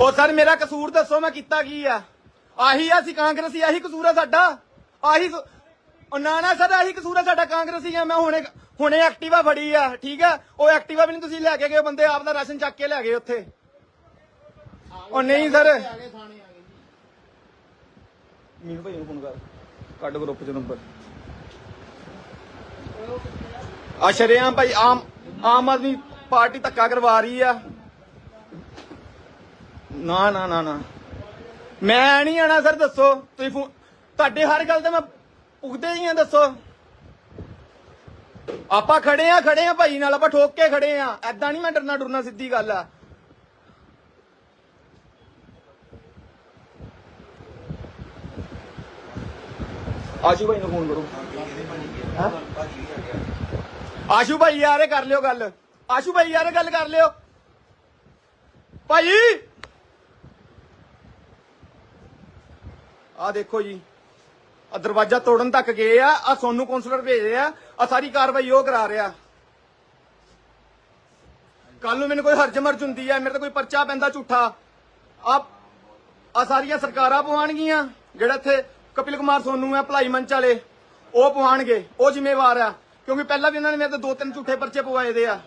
ਉਹ ਸਰ, ਮੇਰਾ ਕਸੂਰ ਦੱਸੋ, ਮੈਂ ਕੀਤਾ ਕੀ ਆ? ਆਹੀ ਆ, ਅਸੀਂ ਕਾਂਗਰਸੀ, ਆਹੀ ਕਸੂਰ ਆ ਸਾਡਾ? ਆਹੀ ਉਹ ਨਾ ਨਾ ਸਰ, ਆਹੀ ਕਸੂਰ ਆ ਸਾਡਾ ਕਾਂਗਰਸੀ ਆ। ਮੈਂ ਹੁਣੇ ਹੁਣੇ ਐਕਟਿਵਾ ਫੜੀ ਆ, ਠੀਕ ਆ? ਉਹ ਐਕਟਿਵਾ ਵੀ ਨਹੀਂ ਤੁਸੀਂ ਲੈ ਕੇ ਗਏ ਬੰਦੇ ਆਪ ਦਾ ਰਾਸ਼ਨ ਚੱਕ ਕੇ ਲੈ ਗਏ ਉੱਥੇ। ਉਹ ਨਹੀਂ ਸਰ। ਮੀਨੂ ਭਾਈ ਨੂੰ ਫੋਨ ਕਰ। ਕੱਢ ਗਰੁੱਪ ਚ ਨੰਬਰ ਆ ਸ਼ਰੇਆਮ ਭਾਈ, ਆਮ ਆਮ ਆਦਮੀ ਪਾਰਟੀ ਧੱਕਾ ਕਰਵਾ ਰਹੀ ਆ। ਨਾ ਨਾ ਨਾ ਨਾ। ਮੈਂ ਨਹੀਂ ਆਣਾ, ਸਰ, ਦੱਸੋ। ਤੁਸੀਂ ਫੋਨ ਤੁਹਾਡੇ ਹਰ ਗੱਲ ਤੇ ਮੈਂ ਪੁੱਗਦੇ ਹੀ ਆ, ਦੱਸੋ। ਆਪਾਂ ਖੜੇ ਆ ਖੜੇ ਆ ਭਾਈ ਨਾਲ, ਆਪਾਂ ਠੋਕ ਕੇ ਖੜੇ ਆ। ਐਦਾਂ ਨਹੀਂ ਮੈਂ ਡਰਨਾ ਡਰਨਾ, ਸਿੱਧੀ ਗੱਲ ਆ। ਆਸ਼ੂ ਭਾਈ ਨੂੰ ਫੋਨ ਕਰੋ। ਆਸ਼ੂ ਭਾਈ ਯਾਰ ਕਰ ਲਿਓ ਗੱਲ। ਆਸ਼ੂ ਭਾਈ ਯਾਰ ਗੱਲ ਕਰ ਲਿਓ। ਭਾਈ! ਆਹ ਦੇਖੋ ਜੀ। ਆ ਦਰਵਾਜ਼ਾ ਤੋੜਨ ਤੱਕ ਗਏ ਆ ਆ ਸੋਨੂੰ ਕਾਉਂਸਲਰ ਭੇਜੇ ਆ ਆ ਸਾਰੀ ਕਾਰਵਾਈ ਉਹ ਕਰਾ ਰਿਹਾ। ਕੱਲ ਨੂੰ ਮੈਨੂੰ ਕੋਈ ਹਰਜ ਮਰਜ ਹੁੰਦੀ ਹੈ ਮੇਰੇ ਤੇ ਕੋਈ ਪਰਚਾ ਪੈਂਦਾ ਝੂਠਾ। ਆ ਆ ਸਾਰੀਆਂ ਸਰਕਾਰਾਂ ਪਵਾਣਗੀਆਂ ਜਿਹੜਾ ਇੱਥੇ ਕਪਿਲ ਕੁਮਾਰ ਸੋਨੂ ਆ, ਭਲਾਈ ਮੰਚ ਵਾਲੇ, ਉਹ ਪਵਾਣਗੇ ਉਹ ਜ਼ਿੰਮੇਵਾਰ ਆ। ਕਿਉਂਕਿ ਪਹਿਲਾਂ ਵੀ ਇਹਨਾਂ ਨੇ ਮੇਰੇ ਤੇ ਦੋ ਤਿੰਨ ਝੂਠੇ ਪਰਚੇ ਪਵਾਏ ਦੇ ਆ।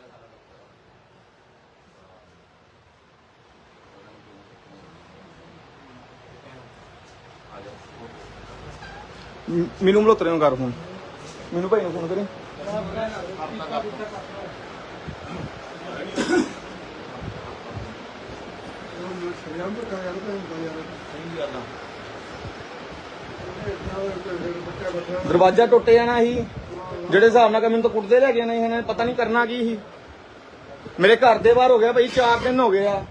ਮ- ਮੈਨੂੰ ਮਲੋਤਰੇ ਨੂੰ ਕਰ ਫੋਨ ਮੈਨੂੰ ਭਾਈ ਨੂੰ ਫੋਨ ਕਰੀ। ਦਰਵਾਜ਼ਾ ਟੁੱਟ ਜਾਣਾ ਸੀ। ਜਿਹੜੇ ਹਿਸਾਬ ਨਾਲ ਕਿ ਮੈਨੂੰ ਤਾਂ ਕੁੱਟਦੇ ਲੈ ਗਏ ਨੇ ਇਹਨਾਂ ਨੇ ਪਤਾ ਨਹੀਂ ਕਰਨਾ ਕੀ ਸੀ। ਮੇਰੇ ਘਰ ਦੇ ਬਾਹਰ ਹੋ ਗਿਆ ਭਾਈ 4 ਦਿਨ ਹੋ ਗਏ ਆ।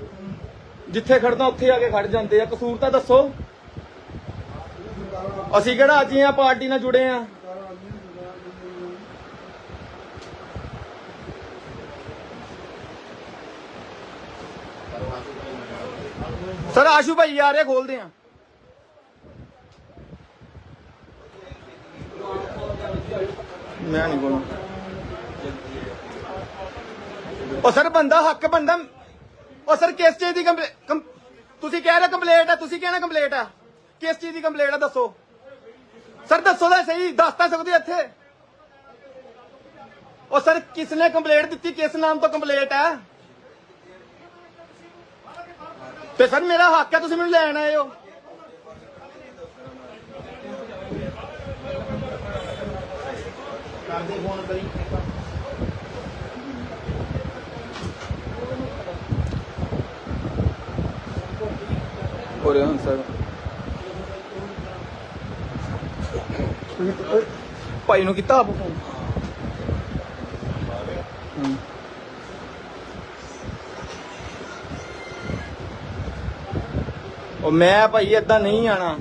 ਜਿੱਥੇ ਖੜਦਾ ਉੱਥੇ ਆ ਕੇ ਖੜ ਜਾਂਦੇ ਆ। ਕਸੂਰ ਤਾਂ ਦੱਸੋ। ਅਸੀਂ ਕਿਹੜਾ ਅੱਜ ਹੀ ਆ ਪਾਰਟੀ ਨਾਲ ਜੁੜੇ ਆ? ਸਰ, ਆਸ਼ੂ ਭਾਈ ਆ ਰਹੇ, ਖੋਲਦੇ ਆ। ਮੈਂ ਨਹੀਂ ਬੋਲਾਂ। ਉਹ ਸਰ, ਬੰਦਾ ਹੱਕ ਬੰਦਾ, ਉਹ ਸਰ, ਕਿਸ ਚੀਜ਼ ਦੀ ਕੰਪਲੇ ਤੁਸੀਂ ਕਹਿ ਰਹੇ ਕੰਪਲੇਂਟ ਆ, ਤੁਸੀਂ ਕਹਿਣਾ ਕੰਪਲੇਂਟ ਆ। ਕਿਸ ਚੀਜ਼ ਦੀ ਕੰਪਲੇਂਟ ਆ ਦੱਸੋ? ਸਰ ਦੱਸੋ ਤਾਂ ਸਹੀ, ਦੱਸ ਤਾਂ ਸਕਦੇ ਇੱਥੇ। ਉਹ ਸਰ ਕਿਸ ਨੇ ਕੰਪਲੇਂਟ ਦਿੱਤੀ? ਕਿਸ ਨਾਮ ਤੋਂ ਕੰਪਲੇਂਟ ਹੈ ਤੇ ਸਰ ਮੇਰਾ ਹੱਕ ਹੈ ਤੁਸੀਂ ਮੈਨੂੰ ਲੈਣ ਆਏ ਹੋ। ਕਰਦੇ ਫੋਨ ਕਰੀ ਹਾਂ ਸਰ ਭਾਈ ਨੂੰ ਕੀਤਾ ਆਪ? ਫੋਨ ਹਮ। ਉਹ ਮੈਂ ਭਾਈ ਏਦਾਂ ਨਹੀਂ ਆਣਾ।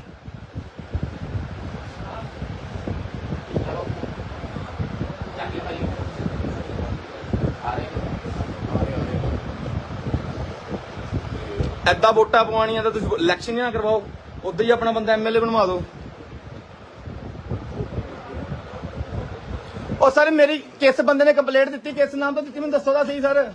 ਏਦਾਂ ਵੋਟਾਂ ਪਵਾਉਣੀਆਂ ਤਾਂ ਤੁਸੀਂ ਇਲੈਕਸ਼ਨ ਹੀ ਨਾ ਕਰਵਾਓ। ਉਦੋਂ ਹੀ ਆਪਣਾ ਬੰਦਾ ਐਮਐਲਏ ਬਣਵਾ ਦਿਓ। ਉਹ ਸਰ ਮੇਰੀ ਕਿਸ ਬੰਦੇ ਨੇ ਕੰਪਲੇਂਟ ਦਿੱਤੀ? ਕਿਸ ਨਾਮ ਤੋਂ ਦਿੱਤੀ? ਮੈਨੂੰ ਦੱਸੋ ਤਾਂ ਸਹੀ ਸਰ।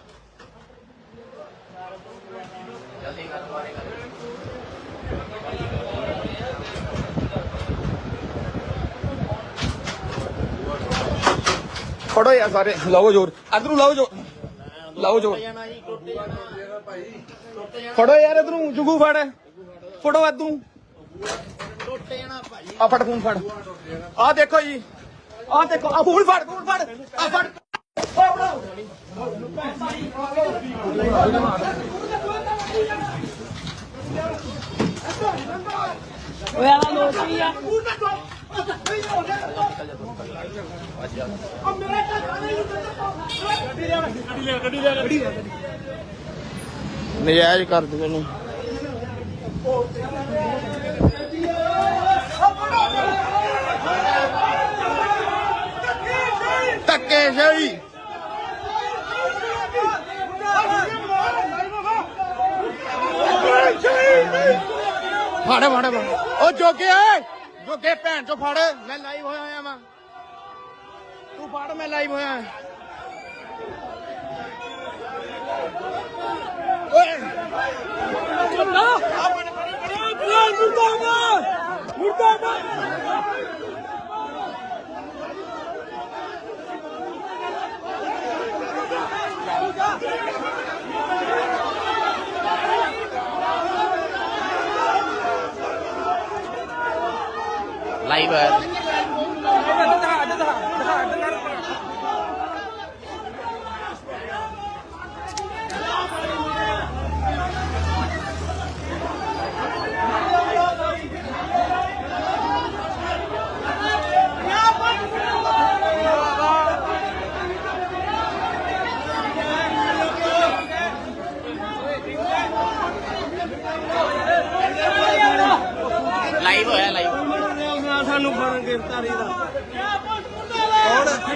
ਫੜੋ ਯਾਰ ਸਾਰੇ। ਲਾਓ ਜੋਰ। ਇਧਰੋਂ ਲਾਓ ਜੋਰ। ਲਾਓ ਜੋਰ। ਫੜੋ ਯਾਰ ਇਧਰੋਂ ਜੁਗੂ ਫੜ। ਫੜੋ ਇਧਰੋਂ। ਆ ਫੜ ਫੋਨ ਫੜ। ਆ ਦੇਖੋ ਜੀ। ਆ ਦੇਖੋ ਆ ਫੋਨ ਫੜ ਫੋਨ ਫੜ ਆ ਫੜ। ਓਏ ਲੋਕ ਆ। ਨਜਾਇਜ਼ ਕਰ ਦੇ ਮੈਨੂੰ ਧੱਕੇ ਫੜ ਫੜ ਫੜ। ਉਹ ਜੋਗੇ ਜੋਗੇ ਭੈਣ ਚੋ ਫੜ। ਮੈਂ ਲਾਈਵ ਹੋਇਆ ਆ ਮੈਂ ਤੂੰ ਫੜ, ਮੈਂ ਲਾਈਵ ਹੋਇਆ। ਓਏ। ਲਾਈਵ ਹੈ ਲਾਈਵ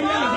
Yeah.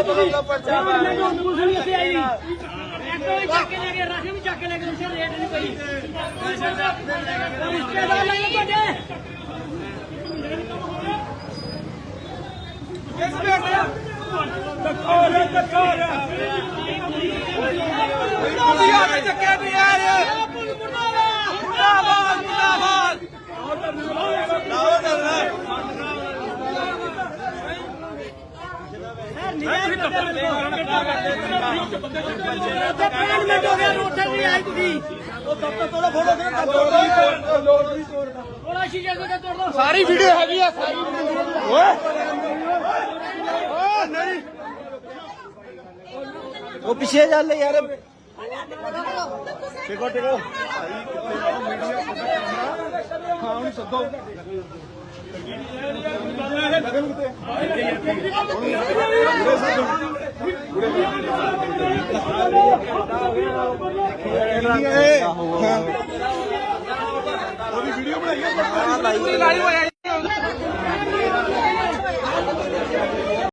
ਅਰੈਸਟ ਦਿਓ ਇਹਦਾ ਮਤਲਬ ਤਾਂ ਪਰਚਾ ਮੈਂ ਜੋ ਉਹ ਸਾਰੀ ਵੀਡੀਓ ਹੈਗੀ ਆ ਓਏ। ਉਹ ਪਿੱਛੇ ਚੱਲ ਯਾਰ। ਟਿਕੋ ਟਿਕੋ ਭਾਈ ਕਿੱਥੇ ਸੱਦੋ ਉਹਦੀ ਵੀਡੀਓ ਬਣਾਈ ਆ